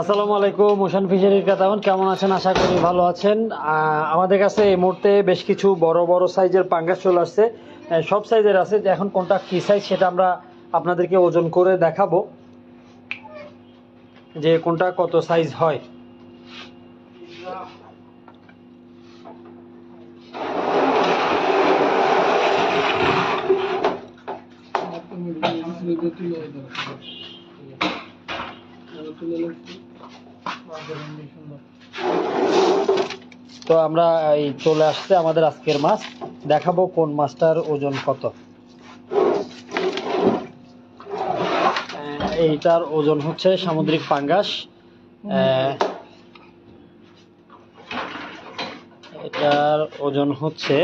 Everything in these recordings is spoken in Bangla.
আসসালামু আলাইকুম মোশান ফিশারির কাতামান কেমন আছেন? আশা করি ভালো আছেন। আমাদের কাছে এই মুহূর্তে বেশ কিছু বড় বড় সাইজের পাঙ্গাস চলে আসছে। সব সাইজের আছে এখন কোনটা কি সাইজ সেটা আমরা আপনাদেরকে ওজন করে দেখাবো। যে কোনটা কত সাইজ হয়। তো আমরা এই চলে আসছে আমাদের আজকের মাছ। দেখাবো কোন মাছটার ওজন কত। এইটার ওজন হচ্ছে সামুদ্রিক পাঙ্গাস। এটার ওজন হচ্ছে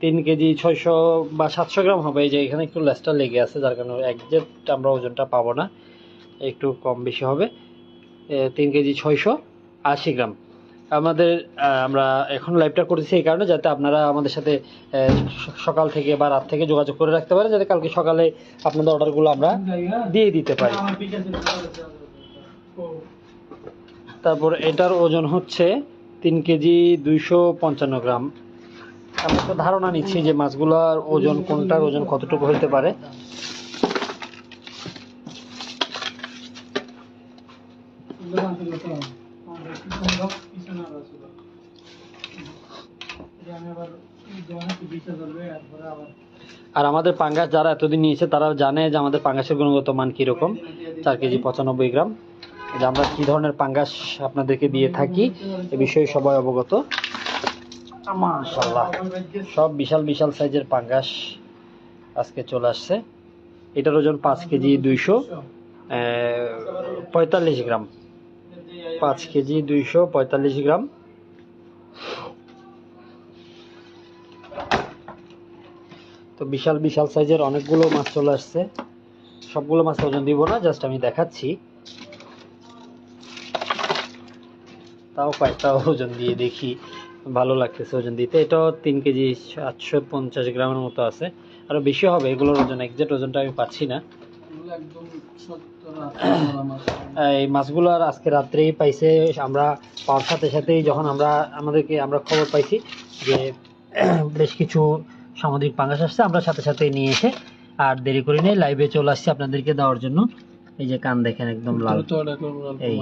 তিন কেজি ছয়শো বা সাতশো গ্রাম হবে। এই যে এখানে একটু লেসটা লেগে আছে, যার কারণে একজ্যাক্ট আমরা ওজনটা পাবো না। একটু কম বেশি হবে তিন কেজি ছয়শো আশি গ্রাম। আমাদের আমরা এখন লাইভটা করেছি এই কারণে যাতে আপনারা আমাদের সাথে সকাল থেকে বা রাত থেকে যোগাযোগ করে রাখতে পারেন, যাতে কালকে সকালে আপনাদের অর্ডারগুলো আমরা দিয়ে দিতে পারি। তারপর এটার ওজন হচ্ছে তিন কেজি দুইশো পঞ্চান্ন গ্রাম। আমরা তো ধারণা নিচ্ছি যে মাছগুলোর ওজন, কোনটার ওজন কতটুকু হতে পারে। আর আমাদের পাঙ্গাস যারা এতদিন নিয়েছে, তারা জানে যে আমাদের পাঙ্গাসের গুণগত মান কীরকম, চার কেজি পঁচানব্বই গ্রাম। যে আমরা কী ধরনের পাঙ্গাস আপনাদেরকে দিয়ে থাকি, এ বিষয়ে সবাই অবগত। মাশাল্লাহ সব বিশাল বিশাল সাইজের পাঙ্গাস আজকে চলে আসছে। এটার ওজন পাঁচ কেজি দুইশো পঁয়তাল্লিশ গ্রাম। পাঁচ কেজি দুইশো পঁয়তাল্লিশ গ্রাম। তো বিশাল বিশাল সাইজের অনেকগুলো মাছ চলে আসছে। সবগুলো মাছ ওজন দিব না, জাস্ট আমি দেখাচ্ছি। তাও কয়েকটা ওজন দিয়ে দেখি, ভালো লাগতেছে ওজন দিতে। এটাও তিন কেজি সাতশো পঞ্চাশ গ্রামের মতো আছে। আরও বেশি হবে এগুলোর ওজন, একজ্যাক্ট ওজনটা আমি পাচ্ছি না। এই মাছগুলো আর আজকে রাত্রেই পাইছে। আমরা পাওয়ার সাথে সাথেই যখন আমরা আমাদেরকে আমরা খবর পাইছি যে বেশ কিছু সামুদ্রিক পাঙ্গাস আসছে আমরা সাথে সাথে নিয়ে এসে আর দেরি করে নিয়ে লাইভে চলে আসছি আপনাদেরকে দেওয়ার জন্য। এই যে কান দেখেন একদম লাল। এই।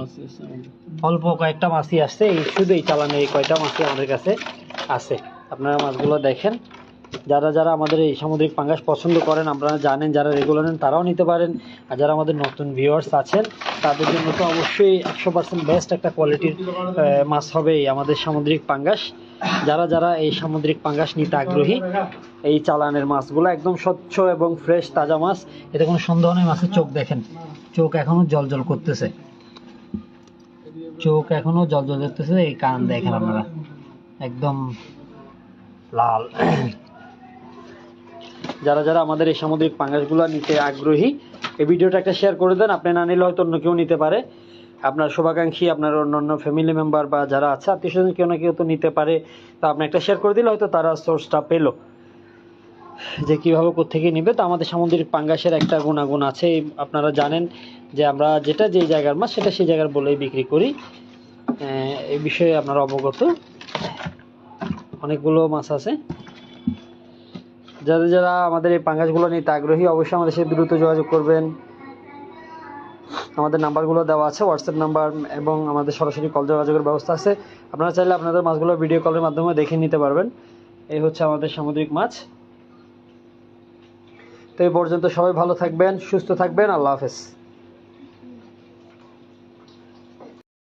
অল্প কয়েকটা মাছই আসছে এই শুধু এই চালানে এই কয়টা মাছই আমাদের কাছে আছে। আপনারা মাছগুলো দেখেন। যারা যারা আমাদের এই সামুদ্রিক পাঙ্গাস পছন্দ করেন, আপনারা জানেন যারা রেগুলার নেন তারাও নিতে পারেন। আর যারা আমাদের নতুন ভিউয়ার্স আছেন, তাদের জন্য তো অবশ্যই একশো পার্সেন্ট বেস্ট একটা কোয়ালিটির মাছ হবে এই আমাদের সামুদ্রিক পাঙ্গাস। যারা যারা এই সামুদ্রিক পাঙ্গাস নিতে আগ্রহী, এই চালানের মাছগুলো একদম স্বচ্ছ এবং ফ্রেশ তাজা মাছ। এতে কোনো সন্দেহ নেই, মাছের চোখ দেখেন। চোখ এখনও জল জল করতেছে। চোখ এখনও জল জল করতেছে, এই কান দেখেন আপনারা। একদম লাল। যারা যারা আমাদের এই সামুদ্রিক পাঙ্গাসগুলো নিতে আগ্রহী, এই ভিডিওটা একটা শেয়ার করে দেন। আপনি না নিলে হয়তো অন্য কেউ নিতে পারে। আপনার শুভাকাঙ্ক্ষী, আপনার অন্যান্য ফ্যামিলি মেম্বার বা যারা আছে, আত্মীয় স্বজন কেউ না কেউ তো নিতে পারে। তা আপনি একটা শেয়ার করে দিলে হয়তো তারা সোর্সটা পেল। যে কীভাবে কোথেকে নিবে, তো আমাদের সামুদ্রিক পাঙ্গাসের একটা গুণাগুণ আছে। আপনারা জানেন যে আমরা যেটা যে জায়গার মাছ, সেটা সেই জায়গার বলেই বিক্রি করি। এই বিষয়ে আপনারা অবগত। অনেকগুলো মাছ আছে। যারা যারা আমাদের এই পাঙ্গাসগুলো নিতে আগ্রহী, অবশ্যই আমাদের সাথে দ্রুত যোগাযোগ করবেন। আমাদের নাম্বারগুলো দেওয়া আছে হোয়াটসঅ্যাপ নাম্বার এবং আমাদের সরাসরি কল যোগাযোগের ব্যবস্থা আছে। আপনারা চাইলে আপনাদের মাছগুলো ভিডিও কলের মাধ্যমে দেখে নিতে পারবেন। এই হচ্ছে আমাদের সামুদ্রিক মাছ। তো এই পর্যন্ত সবাই ভালো থাকবেন, সুস্থ থাকবেন, আল্লাহ হাফেজ।